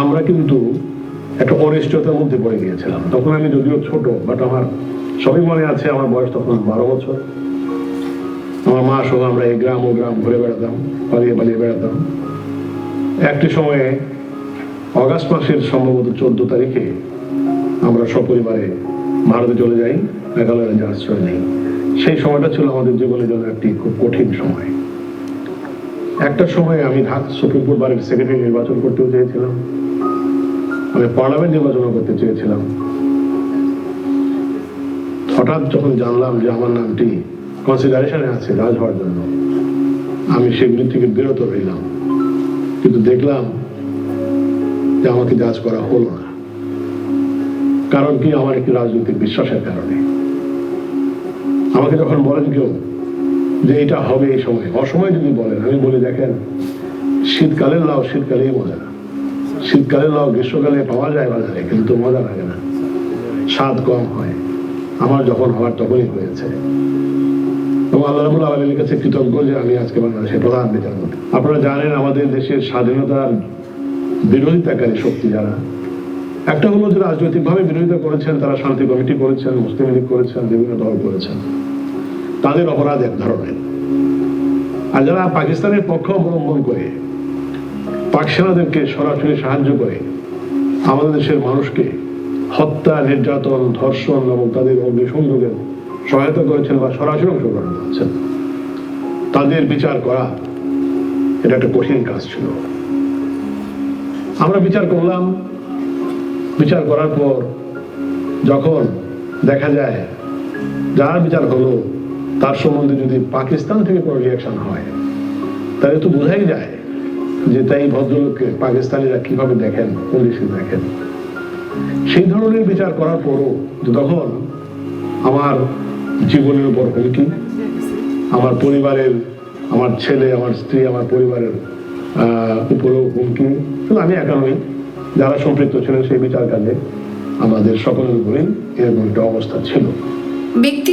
আমরা কিন্তু একটা অনিশ্চয়তার মধ্যে পড়ে গিয়েছিলাম। তখন আমি যদিও ছোট বাট আমার সবই মনে আছে, আমার বয়স তখন বারো বছর। আমার মা সহ আমরা এই গ্রাম ও গ্রাম ঘুরে বেড়াতাম, পালিয়ে পালিয়ে বেড়াতাম। একটি সময়ে অগাস্ট মাসের সম্ভবত চোদ্দ তারিখে আমরা সপরিবারে ভারতে চলে যাই মেঘালয়ের আশ্রয় নেই। সেই সময়টা ছিল আমাদের জীবনের জন্য একটি খুব কঠিন সময়। একটা সময় আমি ঢাকা সুপ্রিম কোর্ট বারের সেক্রেটারি নির্বাচন করতেও চেয়েছিলাম। আমি পার্লামেন্ট নির্বাচনও করতে চেয়েছিলাম। হঠাৎ যখন জানলাম যে আমার নামটি কনসিডারেশনে আছে রাজ হওয়ার জন্য, আমি সেগুলি থেকে বিরত রইলাম। কিন্তু দেখলাম যে আমাকে জাজ করা হলো না। কারণ কি? আমার একটি রাজনৈতিক বিশ্বাসের কারণে। আমাকে যখন বলেন কেউ যে এটা হবে এই সময়। অসময় যদি বলেন, আমি বলে, দেখেন, শীতকালের লাউ শীতকালেই মজা। শীতকালের লাউ গ্রীষ্মকালে পাওয়া যায় বাজারে, কিন্তু মজা লাগে না। স্বাদ কম হয়। আমার যখন হওয়ার তখনই হয়েছে। এবং আল্লাহ আলমীর কাছে কৃতজ্ঞ যে আমি আজকে বাংলাদেশের প্রধান বিচারপতি আপনারা জানেন, আমাদের দেশের স্বাধীনতার বিরোধিতাকারী শক্তি যারা, একটা হলো যে রাজনৈতিকভাবে বিরোধিতা করেছেন, তারা শান্তি কমিটি করেছেন, মুসলিম লীগ করেছেন, বিভিন্ন দল করেছেন। তাদের অপরাধ এক ধরনের। আর যারা পাকিস্তানের পক্ষ অবলম্বন করে, পাক সেনাদেরকে সরাসরি সাহায্য করে, আমাদের দেশের মানুষকে হত্যা, নির্যাতন, ধর্ষণ এবং তাদের অগ্নিসংযোগের সহায়তা করেছেন বা সরাসরি অংশগ্রহণ করেছেন। তাদের বিচার করা, এটা একটা কঠিন কাজ ছিল। আমরা বিচার করলাম। বিচার করার পর যখন দেখা যায়, যার বিচার হলো তার সম্বন্ধে যদি পাকিস্তান থেকে কোনো রিয়াকশন হয়, তাহলে তো বোঝাই যায় যে তাই ভদ্রলোককে পাকিস্তানিরা কীভাবে দেখেন দৃষ্টি দেখেন। সেই ধরনের বিচার করার পরও তখন আমার জীবনের উপর হুমকি, আমার পরিবারের, আমার ছেলে, আমার স্ত্রী, আমার পরিবারের উপরেও হুমকি। শুধু আমি একা নই, যারা সম্পৃক্ত ছিলেন সেই বিচার কাজে আমাদের সকলের উপরেই এরকম একটা অবস্থা ছিল। ব্যক্তি